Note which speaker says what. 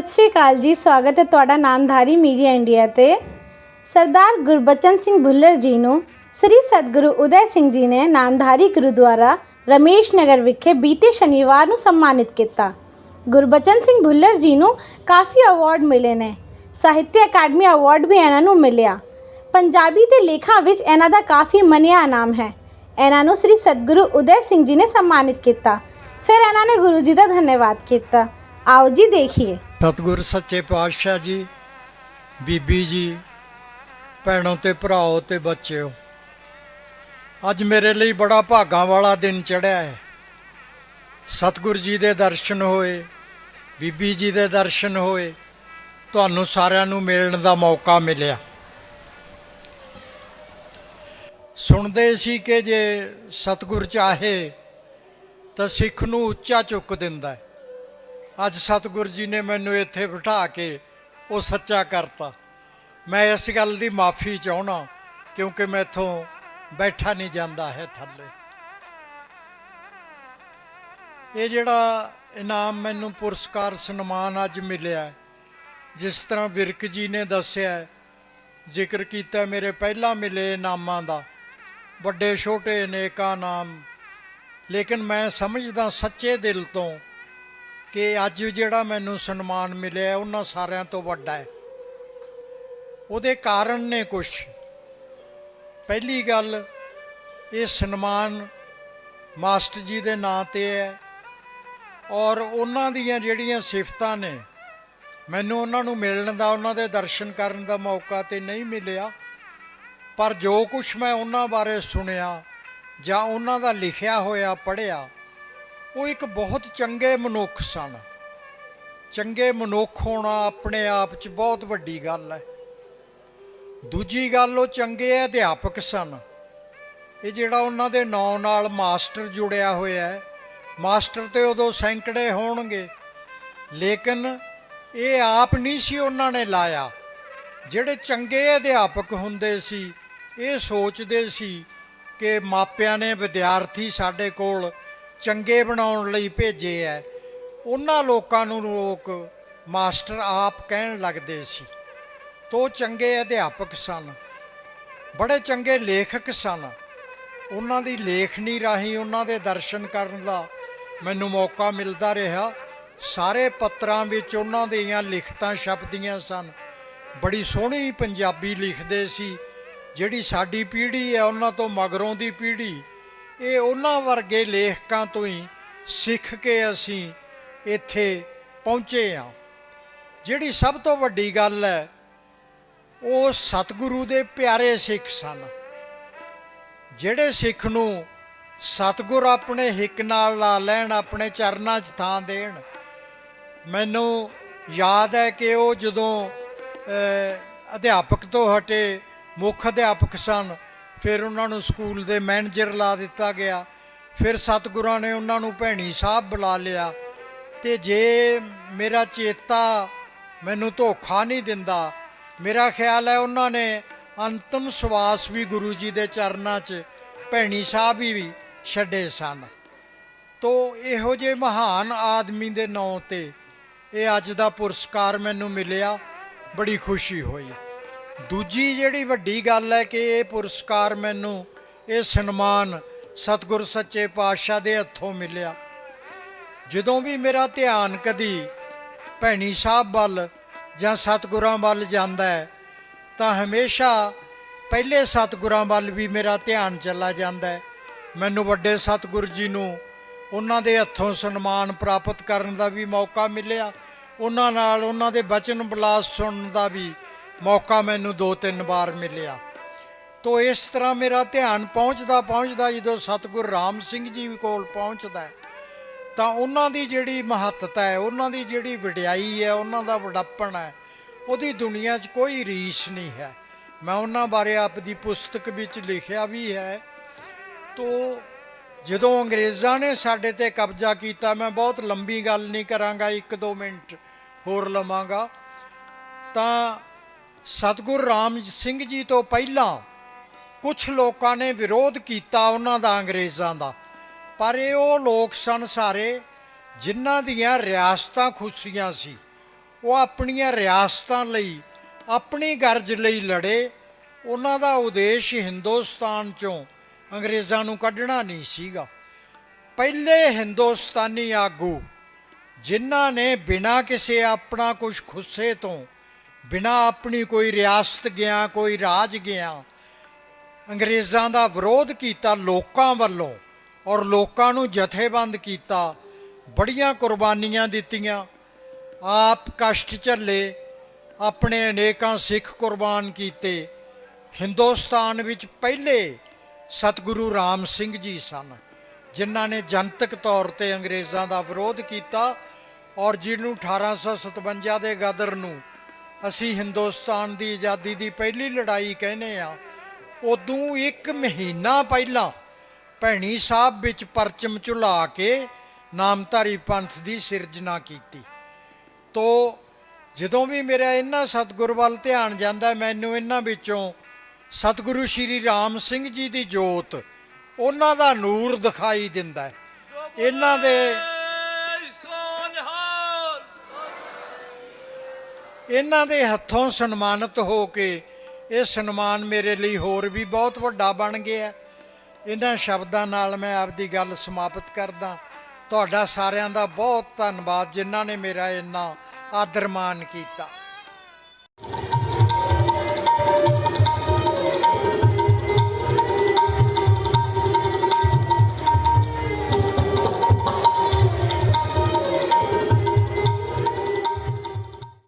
Speaker 1: ਸਤਿ ਸ਼੍ਰੀ ਅਕਾਲ ਜੀ, ਸਵਾਗਤ ਹੈ ਤੁਹਾਡਾ ਨਾਮਧਾਰੀ ਮੀਡੀਆ ਇੰਡੀਆ ਤੇ। ਸਰਦਾਰ ਗੁਰਬਚਨ ਸਿੰਘ ਭੁੱਲਰ ਜੀ ਨੂੰ ਸ੍ਰੀ ਸਤਿਗੁਰੂ ਉਦੈ ਸਿੰਘ ਜੀ ਨੇ ਨਾਮਧਾਰੀ ਗੁਰਦੁਆਰਾ ਰਮੇਸ਼ ਨਗਰ ਵਿਖੇ ਬੀਤੇ ਸ਼ਨੀਵਾਰ ਨੂੰ ਸਨਮਾਨਿਤ ਕੀਤਾ। ਗੁਰਬਚਨ ਸਿੰਘ ਭੁੱਲਰ ਜੀ ਨੂੰ ਕਾਫੀ ਅਵਾਰਡ ਮਿਲੇ ਨੇ। ਸਾਹਿਤਿਆ ਅਕਾਡਮੀ ਅਵਾਰਡ ਵੀ ਇਹਨਾਂ ਨੂੰ ਮਿਲਿਆ। ਪੰਜਾਬੀ ਦੇ ਲੇਖਾਂ ਵਿੱਚ ਇਹਨਾਂ ਦਾ ਕਾਫੀ ਮੰਨਿਆ ਨਾਮ ਹੈ। ਇਹਨਾਂ ਨੂੰ ਸ੍ਰੀ ਸਤਿਗੁਰੂ ਉਦੈ ਸਿੰਘ ਜੀ ਨੇ ਸਨਮਾਨਿਤ ਕੀਤਾ। ਫਿਰ ਇਹਨਾਂ ਨੇ ਗੁਰੂ ਜੀ ਦਾ ਧੰਨਵਾਦ ਕੀਤਾ। ਆਓ ਜੀ ਦੇਖੀਏ।
Speaker 2: ਸਤਿਗੁਰ, ਸੱਚੇ ਪਾਤਸ਼ਾਹ ਜੀ, ਬੀਬੀ ਜੀ, ਭੈਣੋ ਤੇ ਭਰਾਓ ਤੇ ਬੱਚਿਓ, ਅੱਜ ਮੇਰੇ ਲਈ ਬੜਾ ਭਾਗਾਂ ਵਾਲਾ ਦਿਨ ਚੜ੍ਹਿਆ ਹੈ। ਸਤਿਗੁਰ ਜੀ ਦੇ ਦਰਸ਼ਨ ਹੋਏ, ਬੀਬੀ ਜੀ ਦੇ ਦਰਸ਼ਨ ਹੋਏ, ਤੁਹਾਨੂੰ ਸਾਰਿਆਂ ਨੂੰ ਮਿਲਣ ਦਾ ਮੌਕਾ ਮਿਲਿਆ। ਸੁਣਦੇ ਸੀ ਕਿ ਜੇ ਸਤਿਗੁਰ ਚਾਹੇ ਤਾਂ ਸਿੱਖ ਨੂੰ ਉੱਚਾ ਚੁੱਕ ਦਿੰਦਾ ਹੈ। ਅੱਜ ਸਤਿਗੁਰ ਜੀ ਨੇ ਮੈਨੂੰ ਇੱਥੇ ਬਿਠਾ ਕੇ ਉਹ ਸੱਚਾ ਕਰਤਾ। ਮੈਂ ਇਸ ਗੱਲ ਦੀ ਮਾਫੀ ਚਾਹਣਾ ਕਿਉਂਕਿ ਮੈਥੋਂ ਬੈਠਾ ਨਹੀਂ ਜਾਂਦਾ ਹੈ ਥੱਲੇ। ਇਹ ਜਿਹੜਾ ਇਨਾਮ ਮੈਨੂੰ ਪੁਰਸਕਾਰ, ਸਨਮਾਨ ਅੱਜ ਮਿਲਿਆ ਜਿਸ ਤਰ੍ਹਾਂ ਵਿਰਕ ਜੀ ਨੇ ਦੱਸਿਆ ਜ਼ਿਕਰ ਕੀਤਾ ਮੇਰੇ ਪਹਿਲਾਂ ਮਿਲੇ ਇਨਾਮਾਂ ਦਾ, ਵੱਡੇ ਛੋਟੇ ਅਨੇਕਾਂ ਨਾਮ। ਲੇਕਿਨ ਮੈਂ ਸਮਝਦਾ ਸੱਚੇ ਦਿਲ ਤੋਂ ਕਿ ਅੱਜ ਜਿਹੜਾ ਮੈਨੂੰ ਸਨਮਾਨ ਮਿਲਿਆ ਉਹਨਾਂ ਸਾਰਿਆਂ ਤੋਂ ਵੱਡਾ ਹੈ। ਉਹਦੇ ਕਾਰਨ ਨੇ ਕੁਝ ਪਹਿਲੀ ਗੱਲ, ਇਹ ਸਨਮਾਨ ਮਾਸਟਰ ਜੀ ਦੇ ਨਾਂ ਤੇ ਹੈ ਔਰ ਉਹਨਾਂ ਦੀਆਂ ਜਿਹੜੀਆਂ ਸਿਫਤਾਂ ਨੇ, ਮੈਨੂੰ ਉਹਨਾਂ ਨੂੰ ਮਿਲਣ ਦਾ, ਉਹਨਾਂ ਦੇ ਦਰਸ਼ਨ ਕਰਨ ਦਾ ਮੌਕਾ ਤੇ ਨਹੀਂ ਮਿਲਿਆ। ਪਰ ਜੋ ਕੁਝ ਮੈਂ ਉਹਨਾਂ ਬਾਰੇ ਸੁਣਿਆ ਜਾਂ ਉਹਨਾਂ ਦਾ ਲਿਖਿਆ ਹੋਇਆ, ਪੜ੍ਹਿਆ ਉਹ ਇੱਕ ਬਹੁਤ ਚੰਗੇ ਮਨੁੱਖ ਸਨ। ਚੰਗੇ ਮਨੁੱਖ ਹੋਣਾ ਆਪਣੇ ਆਪ 'ਚ ਬਹੁਤ ਵੱਡੀ ਗੱਲ ਹੈ। ਦੂਜੀ ਗੱਲ ਉਹ ਚੰਗੇ ਅਧਿਆਪਕ ਸਨ। ਇਹ ਜਿਹੜਾ ਉਹਨਾਂ ਦੇ ਨਾਂ ਨਾਲ ਮਾਸਟਰ ਜੁੜਿਆ ਹੋਇਆ ਹੈ। ਮਾਸਟਰ ਤੇ ਉਦੋਂ ਸੈਂਕੜੇ ਹੋਣਗੇ। ਲੇਕਿਨ ਇਹ ਆਪ ਨਹੀਂ ਸੀ ਉਹਨਾਂ ਨੇ ਲਾਇਆ। ਜਿਹੜੇ ਚੰਗੇ ਅਧਿਆਪਕ ਹੁੰਦੇ ਸੀ, ਇਹ ਸੋਚਦੇ ਸੀ ਕਿ ਮਾਪਿਆਂ ਨੇ ਵਿਦਿਆਰਥੀ ਸਾਡੇ ਕੋਲ ਚੰਗੇ ਬਣਾਉਣ ਲਈ ਭੇਜੇ ਐ। ਉਹਨਾਂ ਲੋਕਾਂ ਨੂੰ ਲੋਕ ਮਾਸਟਰ ਆਪ ਕਹਿਣ ਲੱਗਦੇ ਸੀ। ਤੋ ਚੰਗੇ ਅਧਿਆਪਕ ਸਨ। ਬੜੇ ਚੰਗੇ ਲੇਖਕ ਸਨ। ਉਹਨਾਂ ਦੀ ਲੇਖਣੀ ਰਾਹੀਂ ਉਹਨਾਂ ਦੇ ਦਰਸ਼ਨ ਕਰਨ ਦਾ ਮੈਨੂੰ ਮੌਕਾ ਮਿਲਦਾ ਰਿਹਾ। ਸਾਰੇ ਪੱਤਰਾਂ ਵਿੱਚ ਉਹਨਾਂ ਦੀਆਂ ਲਿਖਤਾਂ ਛਪਦੀਆਂ ਸਨ। ਬੜੀ ਸੋਹਣੀ ਪੰਜਾਬੀ ਲਿਖਦੇ ਸੀ। ਜਿਹੜੀ ਸਾਡੀ ਪੀੜ੍ਹੀ ਹੈ ਉਹਨਾਂ ਤੋਂ ਮਗਰੋਂ ਦੀ ਪੀੜ੍ਹੀ। ਇਹ ਉਹਨਾਂ ਵਰਗੇ ਲੇਖਕਾਂ ਤੋਂ ਹੀ ਸਿੱਖ ਕੇ ਅਸੀਂ ਇੱਥੇ ਪਹੁੰਚੇ ਹਾਂ। ਜਿਹੜੀ ਸਭ ਤੋਂ ਵੱਡੀ ਗੱਲ ਹੈ, ਉਹ ਸਤਿਗੁਰੂ ਦੇ ਪਿਆਰੇ ਸਿੱਖ ਸਨ। ਜਿਹੜੇ ਸਿੱਖ ਨੂੰ ਸਤਿਗੁਰ ਆਪਣੇ ਹਿੱਕ ਨਾਲ ਲਾ ਲੈਣ, ਆਪਣੇ ਚਰਨਾਂ 'ਚ ਥਾਂ ਦੇਣ, ਮੈਨੂੰ ਯਾਦ ਹੈ ਕਿ ਉਹ ਜਦੋਂ ਅਧਿਆਪਕ ਤੋਂ ਹਟੇ ਮੁੱਖ ਅਧਿਆਪਕ ਸਨ ਫਿਰ ਉਹਨਾਂ ਨੂੰ ਸਕੂਲ ਦੇ ਮੈਨੇਜਰ ਲਾ ਦਿੱਤਾ ਗਿਆ। ਫਿਰ ਸਤਿਗੁਰਾਂ ਨੇ ਉਹਨਾਂ ਨੂੰ ਭੈਣੀ ਸਾਹਿਬ ਬੁਲਾ ਲਿਆ। ਤੇ ਜੇ ਮੇਰਾ ਚੇਤਾ ਮੈਨੂੰ ਧੋਖਾ ਨਹੀਂ ਦਿੰਦਾ, ਮੇਰਾ ਖਿਆਲ ਹੈ ਉਹਨਾਂ ਨੇ ਅੰਤਮ ਸਵਾਸ ਵੀ ਗੁਰੂ ਜੀ ਦੇ ਚਰਨਾਂ 'ਚ ਭੈਣੀ ਸਾਹਿਬ ਹੀ ਵੀ ਛੱਡੇ ਸਨ। ਤੋ ਇਹੋ ਜਿਹੇ ਮਹਾਨ ਆਦਮੀ ਦੇ ਨਾਂ ਤੇ ਇਹ ਅੱਜ ਦਾ ਪੁਰਸਕਾਰ ਮੈਨੂੰ ਮਿਲਿਆ। ਬੜੀ ਖੁਸ਼ੀ ਹੋਈ। ਦੂਜੀ ਜਿਹੜੀ ਵੱਡੀ ਗੱਲ ਹੈ ਕਿ ਇਹ ਪੁਰਸਕਾਰ ਮੈਨੂੰ ਇਹ ਸਨਮਾਨ ਸਤਿਗੁਰ ਸੱਚੇ ਪਾਤਸ਼ਾਹ ਦੇ ਹੱਥੋਂ ਮਿਲਿਆ। ਜਦੋਂ ਵੀ ਮੇਰਾ ਧਿਆਨ ਕਦੀ ਭੈਣੀ ਸਾਹਿਬ ਵੱਲ ਜਾਂ ਸਤਿਗੁਰਾਂ ਵੱਲ ਜਾਂਦਾ ਹੈ, ਤਾਂ ਹਮੇਸ਼ਾ ਪਹਿਲੇ ਸਤਿਗੁਰਾਂ ਵੱਲ ਵੀ ਮੇਰਾ ਧਿਆਨ ਚਲਾ ਜਾਂਦਾ ਹੈ। ਮੈਨੂੰ ਵੱਡੇ ਸਤਿਗੁਰ ਜੀ ਨੂੰ ਉਹਨਾਂ ਦੇ ਹੱਥੋਂ ਸਨਮਾਨ ਪ੍ਰਾਪਤ ਕਰਨ ਦਾ ਵੀ ਮੌਕਾ ਮਿਲਿਆ। ਉਹਨਾਂ ਨਾਲ ਉਹਨਾਂ ਦੇ ਬਚਨ ਬਲਾਸ ਸੁਣਨ ਦਾ ਵੀ ਮੌਕਾ ਮੈਨੂੰ ਦੋ ਤਿੰਨ ਵਾਰ ਮਿਲਿਆ। ਤੋ ਇਸ ਤਰ੍ਹਾਂ ਮੇਰਾ ਧਿਆਨ ਪਹੁੰਚਦਾ ਪਹੁੰਚਦਾ ਜਦੋਂ ਸਤਿਗੁਰ ਰਾਮ ਸਿੰਘ ਜੀ ਕੋਲ ਪਹੁੰਚਦਾ ਤਾਂ ਉਹਨਾਂ ਦੀ ਜਿਹੜੀ ਮਹੱਤਤਾ ਹੈ, ਉਹਨਾਂ ਦੀ ਜਿਹੜੀ ਵਡਿਆਈ ਹੈ, ਉਹਨਾਂ ਦਾ ਵਡੱਪਣ ਹੈ, ਉਹਦੀ ਦੁਨੀਆ 'ਚ ਕੋਈ ਰੀਸ ਨਹੀਂ ਹੈ। ਮੈਂ ਉਹਨਾਂ ਬਾਰੇ ਆਪ ਦੀ ਪੁਸਤਕ ਵਿੱਚ ਲਿਖਿਆ ਵੀ ਹੈ। ਤੋ ਜਦੋਂ ਅੰਗਰੇਜ਼ਾਂ ਨੇ ਸਾਡੇ ਤੇ ਕਬਜ਼ਾ ਕੀਤਾ, ਮੈਂ ਬਹੁਤ ਲੰਬੀ ਗੱਲ ਨਹੀਂ ਕਰਾਂਗਾ 1-2 ਮਿੰਟ ਹੋਰ ਲਵਾਂਗਾ, ਤਾਂ ਸਤਿਗੁਰ ਰਾਮ ਸਿੰਘ ਜੀ ਤੋਂ ਪਹਿਲਾਂ ਕੁਝ ਲੋਕਾਂ ਨੇ ਵਿਰੋਧ ਕੀਤਾ ਉਹਨਾਂ ਦਾ, ਅੰਗਰੇਜ਼ਾਂ ਦਾ। ਪਰ ਇਹ ਉਹ ਲੋਕ ਸਨ ਸਾਰੇ ਜਿਨ੍ਹਾਂ ਦੀਆਂ ਰਿਆਸਤਾਂ ਖੁਸ਼ੀਆਂ ਸੀ। ਉਹ ਆਪਣੀਆਂ ਰਿਆਸਤਾਂ ਲਈ, ਆਪਣੀ ਗਰਜ ਲਈ ਲੜੇ। ਉਹਨਾਂ ਦਾ ਉਦੇਸ਼ ਹਿੰਦੁਸਤਾਨ ਚੋਂ ਅੰਗਰੇਜ਼ਾਂ ਨੂੰ ਕੱਢਣਾ ਨਹੀਂ ਸੀਗਾ। ਪਹਿਲੇ ਹਿੰਦੁਸਤਾਨੀ ਆਗੂ ਜਿਨ੍ਹਾਂ ਨੇ ਬਿਨਾਂ ਕਿਸੇ ਆਪਣਾ ਕੁਝ ਖੁੱਸੇ ਤੋਂ ਬਿਨਾਂ ਆਪਣੀ ਕੋਈ ਰਿਆਸਤ ਗਿਆ, ਕੋਈ ਰਾਜ ਗਿਆ, ਅੰਗਰੇਜ਼ਾਂ ਦਾ ਵਿਰੋਧ ਕੀਤਾ ਲੋਕਾਂ ਵੱਲੋਂ ਔਰ ਲੋਕਾਂ ਨੂੰ ਜਥੇਬੰਦ ਕੀਤਾ, ਬੜੀਆਂ ਕੁਰਬਾਨੀਆਂ ਦਿੱਤੀਆਂ। ਆਪ ਕਸ਼ਟ ਝੱਲੇ, ਆਪਣੇ ਅਨੇਕਾਂ ਸਿੱਖ ਕੁਰਬਾਨ ਕੀਤੇ। ਹਿੰਦੁਸਤਾਨ ਵਿੱਚ ਪਹਿਲੇ ਸਤਿਗੁਰੂ ਰਾਮ ਸਿੰਘ ਜੀ ਸਨ, ਜਿਨ੍ਹਾਂ ਨੇ ਜਨਤਕ ਤੌਰ ਤੇ ਅੰਗਰੇਜ਼ਾਂ ਦਾ ਵਿਰੋਧ ਕੀਤਾ ਔਰ ਜਿਹਨੂੰ 1857 ਦੇ ਗਦਰ ਨੂੰ ਅਸੀਂ ਹਿੰਦੁਸਤਾਨ ਦੀ ਆਜ਼ਾਦੀ ਦੀ ਪਹਿਲੀ ਲੜਾਈ ਕਹਿੰਦੇ ਆ, ਉਦੋਂ ਇੱਕ ਮਹੀਨਾ ਪਹਿਲਾਂ ਭੈਣੀ ਸਾਹਿਬ ਵਿੱਚ ਪਰਚਮ ਝੁਲਾ ਕੇ ਨਾਮਧਾਰੀ ਪੰਥ ਦੀ ਸਿਰਜਣਾ ਕੀਤੀ। ਤੋ ਜਦੋਂ ਵੀ ਮੇਰਾ ਇਹਨਾਂ ਸਤਿਗੁਰ ਵੱਲ ਧਿਆਨ ਜਾਂਦਾ, ਮੈਨੂੰ ਇਹਨਾਂ ਵਿੱਚੋਂ ਸਤਿਗੁਰੂ ਸ਼੍ਰੀ ਰਾਮ ਸਿੰਘ ਜੀ ਦੀ ਜੋਤ ਉਹਨਾਂ ਦਾ ਨੂਰ ਦਿਖਾਈ ਦਿੰਦਾ ਇਹਨਾਂ ਦੇ ਇਹਨਾਂ ਦੇ ਹੱਥੋਂ ਸਨਮਾਨਿਤ ਹੋ ਕੇ ਇਹ ਸਨਮਾਨ ਮੇਰੇ ਲਈ ਹੋਰ ਵੀ ਬਹੁਤ ਵੱਡਾ ਬਣ ਗਿਆ। ਇਹਨਾਂ ਸ਼ਬਦਾਂ ਨਾਲ ਮੈਂ ਆਪਦੀ ਗੱਲ ਸਮਾਪਤ ਕਰਦਾ। ਤੁਹਾਡਾ ਸਾਰਿਆਂ ਦਾ ਬਹੁਤ ਧੰਨਵਾਦ ਜਿਨ੍ਹਾਂ ਨੇ ਮੇਰਾ ਇੰਨਾ ਆਦਰ ਮਾਨ ਕੀਤਾ।